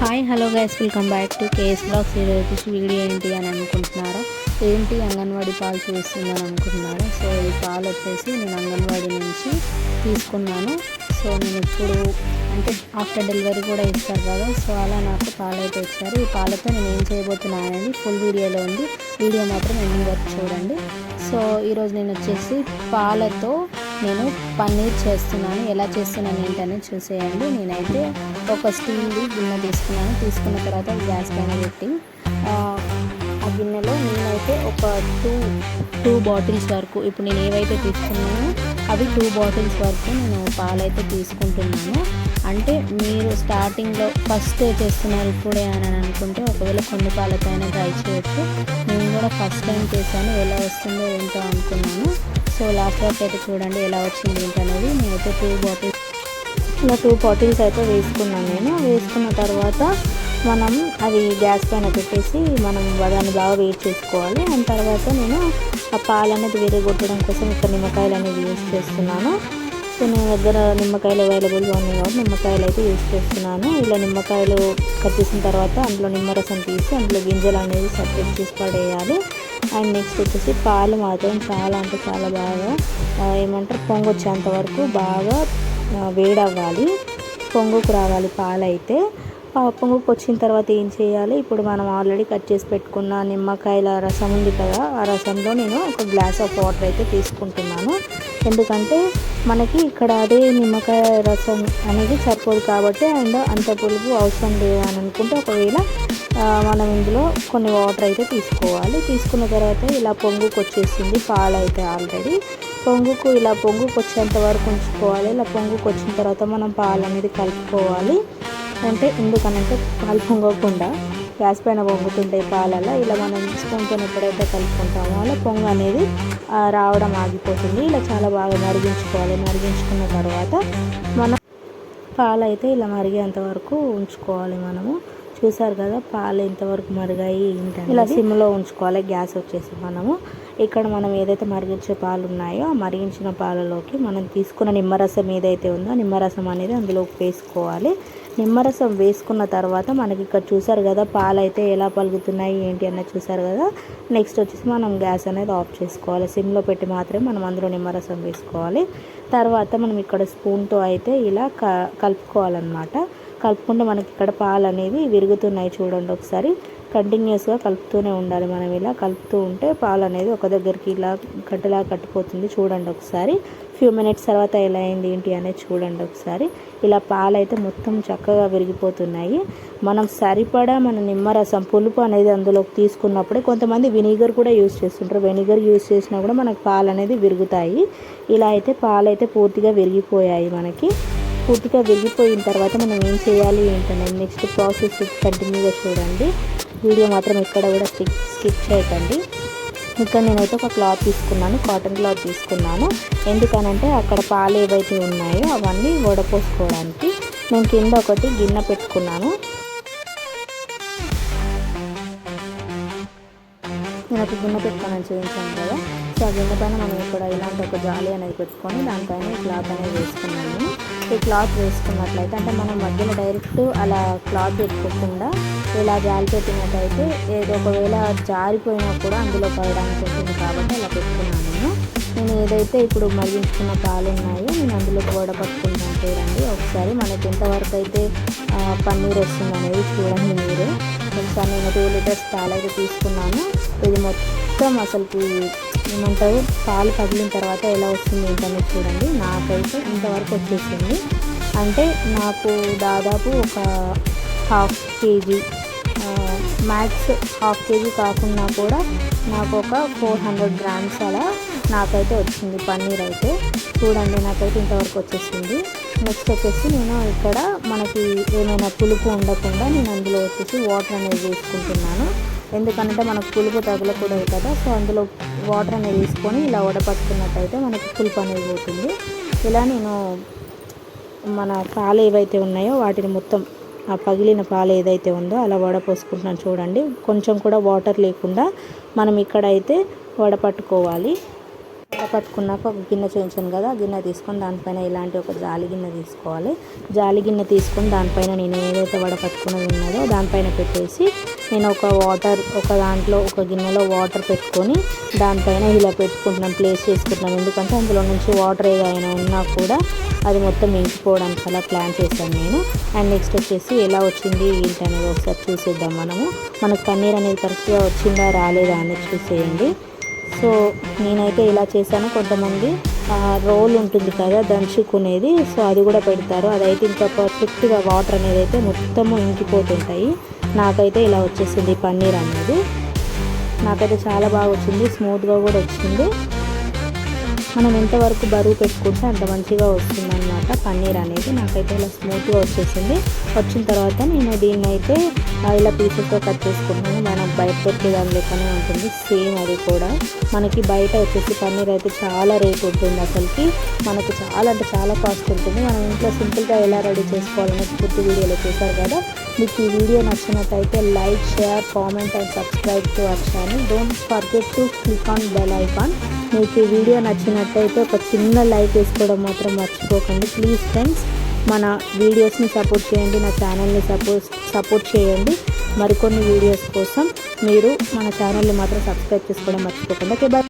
Hi hello guys welcome back to KS blogs ఈరోజు video ఏంటి అని అనుకుంటున్నారా? ఏంటి అంగన్వాడీ పాలు చూస్తుందని అనుకుంటున్నారా? సో ఈ పాలు వచ్చేసి నేను అంగన్వాడీ నుంచి తీసుకున్నాను. సో నేను ఇప్పుడు అంటే ఆఫ్టర్ డెలివరీ కూడా ఇస్తారు కదా సో అలా నాకు పాలు అయితే ఇచ్చారు. ఈ పాలతో నేను ఏం చేయబోతున్నాను అనేది ఫుల్ వీడియోలో ఉంది. వీడియో మాత్రం ఎండింగ్ వరకు చూడండి. సో ఈరోజు నేను వచ్చేసి పాలతో నేను పన్నీర్ చేస్తున్నాను. ఎలా చేస్తున్నాను ఏంటని చూసేయండి. నేనైతే ఒక స్టీల్ది గిన్నె తీసుకున్నాను. తీసుకున్న తర్వాత గ్యాస్ పైన పెట్టి ఆ, గిన్నెలో నేనైతే ఒక టూ టూ బాటిల్స్ వరకు ఇప్పుడు నేను ఏవైతే తీసుకున్నానో అవి టూ బాటిల్స్ వరకు నేను పాలైతే తీసుకుంటున్నాను. అంటే మీరు స్టార్టింగ్లో ఫస్ట్ చేస్తున్నారు ఇప్పుడే అని అనుకుంటే ఒకవేళ కొన్ని పాలతో అయినా ట్రై చేయొచ్చు. నేను కూడా ఫస్ట్ టైం చేశాను ఎలా వస్తుందో ఏంటో అనుకున్నాను. సో లాస్ట్ వరకు అయితే చూడండి ఎలా వచ్చింది ఏంటనేది నేనైతే టూ బాటిల్స్ ఇలా టూ బాటిల్స్ అయితే వేసుకున్నాను నేను. వేసుకున్న తర్వాత మనం అది గ్యాస్ పైన పెట్టేసి మనం దాన్ని బాగా వెయిట్ చేసుకోవాలి. అండ్ తర్వాత నేను ఆ పాలు అనేది విరగొట్టడం కోసం ఇక్కడ నిమ్మకాయలు అనేది యూస్ చేస్తున్నాను. సో నేను దగ్గర నిమ్మకాయలు అవైలబుల్గా ఉన్నాయి కాబట్టి నిమ్మకాయలు అయితే యూస్ చేస్తున్నాను. ఇలా నిమ్మకాయలు కట్ చేసిన తర్వాత అందులో నిమ్మరసం తీసి అందులో గింజలు అనేది సపరేట్ చేసి పడేయాలి. అండ్ నెక్స్ట్ వచ్చేసి పాలు మాత్రం చాలా అంటే చాలా బాగా ఏమంటారు ఏమంటారు పొంగొచ్చేంత వరకు బాగా వేడవ్వాలి. పొంగుకు రావాలి పాలు అయితే ఆ వచ్చిన తర్వాత ఏం చేయాలి? ఇప్పుడు మనం ఆల్రెడీ కట్ చేసి పెట్టుకున్న నిమ్మకాయల రసం ఉంది కదా ఆ రసంలో నేను ఒక గ్లాస్ ఆఫ్ వాటర్ అయితే తీసుకుంటున్నాను. ఎందుకంటే మనకి ఇక్కడ అదే నిమ్మకాయ రసం అనేది సరిపోదు కాబట్టి అండ్ అంత పులుపు అవసరం లేదు అని అనుకుంటే ఒకవేళ మనం ఇందులో కొన్ని వాటర్ అయితే తీసుకోవాలి. తీసుకున్న తర్వాత ఇలా పొంగుకు వచ్చేసింది పాలు అయితే ఆల్రెడీ పొంగుకు ఇలా పొంగుకు వచ్చేంత వరకు ఉంచుకోవాలి. ఇలా పొంగుకు వచ్చిన తర్వాత మనం పాలు అనేది కలుపుకోవాలి. అంటే ఎందుకనంటే పాలు పొంగకుండా గ్యాస్ పైన పొంగుతుంటాయి పాలలో ఇలా మనం స్పూన్తో ఎప్పుడైతే కలుపుకుంటామో అలా పొంగ అనేది రావడం ఆగిపోతుంది. ఇలా చాలా బాగా మరిగించుకోవాలి. మరిగించుకున్న తర్వాత మనం పాలు అయితే ఇలా మరిగేంత వరకు ఉంచుకోవాలి మనము. చూసారు కదా పాలు ఎంతవరకు మరిగాయి ఏంటంటే ఇలా సిమ్లో ఉంచుకోవాలి. గ్యాస్ వచ్చేసి మనము. ఇక్కడ మనం ఏదైతే మరిగించే పాలు ఉన్నాయో ఆ మరిగించిన పాలలోకి మనం తీసుకున్న నిమ్మరసం ఏదైతే ఉందో నిమ్మరసం అనేది అందులోకి వేసుకోవాలి. నిమ్మరసం వేసుకున్న తర్వాత మనకి ఇక్కడ చూసారు కదా పాలు అయితే ఎలా పలుకుతున్నాయి ఏంటి అన్నది చూసారు కదా. నెక్స్ట్ వచ్చేసి మనం గ్యాస్ అనేది ఆఫ్ చేసుకోవాలి. సిమ్లో పెట్టి మాత్రమే మనం అందులో నిమ్మరసం వేసుకోవాలి. తర్వాత మనం ఇక్కడ స్పూన్తో అయితే ఇలా క కలుపుకోవాలన్నమాట. కలుపుకుంటే మనకి ఇక్కడ పాలు అనేవి విరుగుతున్నాయి చూడండి ఒకసారి. కంటిన్యూస్గా కలుపుతూనే ఉండాలి మనం ఇలా కలుపుతూ ఉంటే పాలు అనేది ఒక దగ్గరికి ఇలా కట్టలా కట్టిపోతుంది. చూడండి ఒకసారి. ఫ్యూ మినిట్స్ తర్వాత ఎలా అయింది ఏంటి అనేది చూడండి ఒకసారి. ఇలా పాలు అయితే మొత్తం చక్కగా విరిగిపోతున్నాయి. మనం సరిపడా మన నిమ్మరసం పులుపు అనేది అందులోకి తీసుకున్నప్పుడే కొంతమంది వినిగర్ కూడా యూస్ చేస్తుంటారు. వెనిగర్ యూస్ చేసినా కూడా మనకు పాలు అనేది విరుగుతాయి. ఇలా అయితే పాలు అయితే పూర్తిగా విరిగిపోయాయి మనకి. పూర్తిగా వెళ్ళిపోయిన తర్వాత మనం ఏం చేయాలి ఏంటంటే నెక్స్ట్ ప్రాసెస్ కంటిన్యూగా చూడండి. వీడియో మాత్రం ఎక్కడ కూడా స్కిప్ స్కిప్ చేయకండి. ఇక్కడ నేనైతే ఒక క్లాత్ తీసుకున్నాను కాటన్ క్లాత్ తీసుకున్నాను. ఎందుకనంటే అక్కడ పాలు ఏవైతే ఉన్నాయో అవన్నీ వడపోసుకోవడానికి నేను కింద ఒకటి గిన్నె పెట్టుకున్నాను. నేను ఒక గిన్నె పెట్టుకున్నాను చూపించాను కదా. సో ఆ గిన్నె పైన మనం ఇక్కడ ఇలాంటి ఒక జాలి అనేది పెట్టుకొని దానిపైన క్లాత్ అనేది వేసుకున్నాము. ఈ క్లాత్ వేసుకున్నట్లయితే అంటే మనం మధ్యలో డైరెక్ట్ అలా క్లాత్ పెట్టుకోకుండా ఇలా జాలి పెట్టినట్టయితే ఏదో ఒకవేళ జారిపోయినా కూడా అందులో పడడానికి ఉంటుంది కాబట్టి అలా పెట్టుకున్నాను నేను నేను ఏదైతే ఇప్పుడు మరిగించుకున్న పాలు ఉన్నాయో నేను అందులో అందులోకి పట్టుకుంటాను చూడండి. ఒకసారి మనకి ఎంతవరకు అయితే పన్నీర్ వస్తుంది అనేది చూడండి మీరు. ఒకసారి నేను టూ లీటర్స్ పాలు అయితే తీసుకున్నాను. ఇది మొత్తం అసలుకి ఏమంటారు? పాలు పగిలిన తర్వాత ఎలా వస్తుంది ఏంటనేది చూడండి. నాకైతే ఇంతవరకు వచ్చేసింది. అంటే నాకు దాదాపు ఒక half KG max half KG కాకుండా కూడా నాకు ఒక ఫోర్ హండ్రెడ్ గ్రామ్స్ అలా నాకైతే వచ్చింది పన్నీర్ అయితే. చూడండి నాకైతే ఇంతవరకు వచ్చేసింది. నెక్స్ట్ వచ్చేసి నేను ఇక్కడ మనకి ఏమైనా పులుపు ఉండకుండా నేను అందులో వచ్చేసి వాటర్ అనేది వేసుకుంటున్నాను. ఎందుకంటే మనకు పులుపు తగలకూడదు కదా సో అందులో వాటర్ అనేది తీసుకొని ఇలా వడపట్టుకున్నట్టయితే మనకి పులుపు అనేది పోతుంది. ఇలా నేను మన పాలు ఏవైతే ఉన్నాయో వాటిని మొత్తం ఆ పగిలిన పాలు ఏదైతే ఉందో అలా వడపోసుకుంటున్నాను చూడండి. కొంచెం కూడా వాటర్ లేకుండా మనం ఇక్కడైతే వడపట్టుకోవాలి. పట్టుకున్నాక ఒక గిన్నె చేయించాను కదా గిన్నె తీసుకొని దానిపైన ఇలాంటి ఒక జాలి గిన్నె తీసుకోవాలి. జాలి గిన్నె తీసుకొని దానిపైన నేను ఏదైతే వడ పట్టుకున్నది ఉన్నదో దానిపైన పెట్టేసి నేను ఒక వాటర్ ఒక దాంట్లో ఒక గిన్నెలో వాటర్ పెట్టుకొని దానిపైన ఇలా పెట్టుకుంటున్నాను ప్లేస్ చేసుకుంటున్నాను. ఎందుకంటే అందులో నుంచి వాటర్ ఏదైనా ఉన్నా కూడా అది మొత్తం ఇంకిపోవడానికి అలా ప్లాన్ చేశాను నేను. అండ్ నెక్స్ట్ వచ్చేసి ఎలా వచ్చింది ఏంటి అనేది ఒకసారి చూసేద్దాం మనము. మనకు పన్నీర్ అనేది కరెక్ట్గా వచ్చిందా రాలేదా అనేది చూసేయండి. సో నేనైతే ఇలా చేశాను. కొంతమంది రోల్ ఉంటుంది కదా దంచుకునేది. సో అది కూడా పెడతారు. అదైతే ఇంకా పర్ఫెక్ట్గా వాటర్ అనేది అయితే మొత్తము ఇంకిపోతుంటాయి. నాకైతే ఇలా వచ్చేసింది పన్నీర్ అనేది నాకైతే చాలా బాగా వచ్చింది స్మూత్గా కూడా వచ్చింది. మనం ఎంతవరకు బరువు పెట్టుకుంటే అంత మంచిగా వస్తుంది అనమాట పన్నీర్ అనేది నాకైతే ఇలా స్మూత్గా వచ్చేసింది. వచ్చిన తర్వాత నేను దీన్ని అయితే ఇలా పీసెస్తో కట్ చేసుకుంటున్నాను మనం బయట దొరికే లెక్కనే ఉంటుంది. సేమ్ అది కూడా. మనకి బయట వచ్చేసి పన్నీర్ అయితే చాలా రేట్ ఉంటుంది అసలుకి. మనకు చాలా అంటే చాలా కాస్ట్ ఉంటుంది. మనం ఇంట్లో సింపుల్గా ఎలా రెడీ చేసుకోవాలనేది పూర్తి వీడియోలో చూసారు కదా. మీకు ఈ వీడియో నచ్చినట్టయితే like share comment and subscribe to our channel. Don't forget to click on bell icon మీకు ఈ వీడియో నచ్చినట్టయితే ఒక చిన్న లైక్ వేసుకోవడం మాత్రం మర్చిపోకండి. ప్లీజ్ ఫ్రెండ్స్ మన వీడియోస్ని సపోర్ట్ చేయండి నా ఛానల్ని సపోర్ట్ సపోర్ట్ చేయండి. మరికొన్ని వీడియోస్ కోసం మీరు మన ఛానల్ని మాత్రం సబ్స్క్రైబ్ చేసుకోవడం మర్చిపోకండి. Okay bye